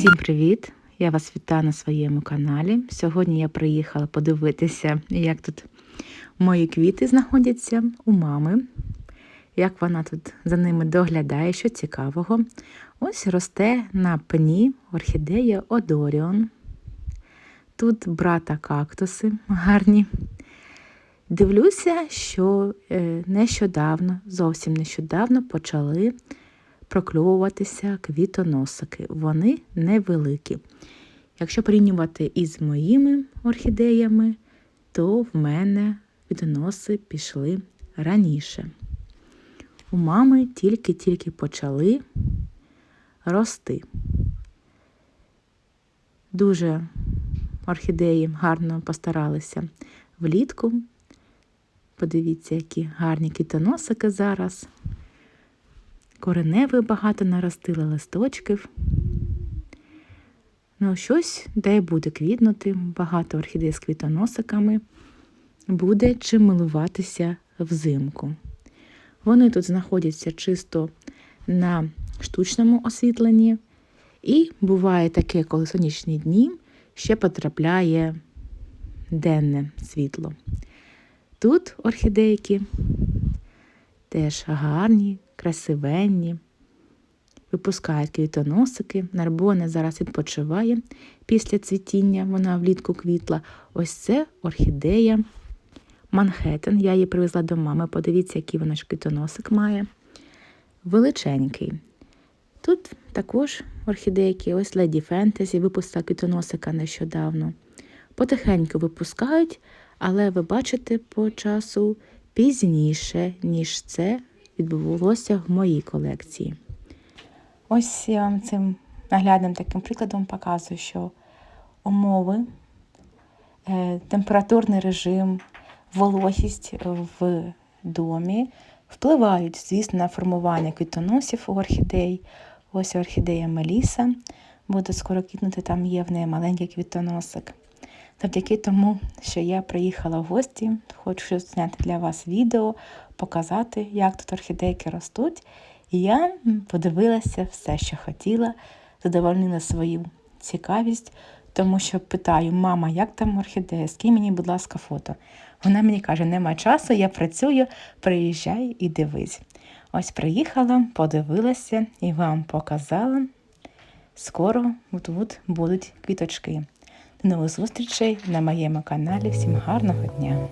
Всім привіт! Я вас вітаю на своєму каналі. Сьогодні я приїхала подивитися, як тут мої квіти знаходяться у мами, як вона тут за ними доглядає, що цікавого. Ось росте на пені орхідея Одоріон. Тут брата кактуси гарні. Дивлюся, що е, нещодавно, зовсім нещодавно почали прокльовуватися квітоносики. Вони невеликі. Якщо порівнювати із моїми орхідеями, то в мене квітоноси пішли раніше. У мами тільки-тільки почали рости. Дуже орхідеї гарно постаралися влітку. Подивіться, які гарні квітоносики зараз. Кореневих багато наростили листочків. Ну, щось, де буде квітнути, багато орхідей з квітоносиками, буде чим милуватися взимку. Вони тут знаходяться чисто на штучному освітленні, і буває таке, коли сонячні дні ще потрапляє денне світло. Тут орхідейки теж гарні, красивенні, випускають квітоносики. Нарбона зараз відпочиває після цвітіння, вона влітку квітла. Ось це орхідея Манхеттен. Я її привезла до мами. Подивіться, який вона ж квітоносик має. Величенький. Тут також орхідейки, ось Леді Фентезі, випустила квітоносика нещодавно. Потихеньку випускають, але ви бачите по часу пізніше, ніж це відбулося в моїй колекції. Ось я вам цим наглядним таким прикладом показую, що умови, е, температурний режим, вологість в домі впливають, звісно, на формування квітоносів у орхідей. Ось орхідея Меліса. Буде скоро квітнути, там є в неї маленький квітоносик. Завдяки тому, що я приїхала в гості, хочу зняти для вас відео, показати, як тут орхідейки ростуть. І я подивилася все, що хотіла, задовольнила свою цікавість, тому що питаю, мама, як там орхідея, скинь мені, будь ласка, фото. Вона мені каже, нема часу, я працюю, приїжджай і дивись. Ось приїхала, подивилася і вам показала. Скоро тут будуть квіточки. Нових зустрічей на моєму каналі. Всім гарного дня!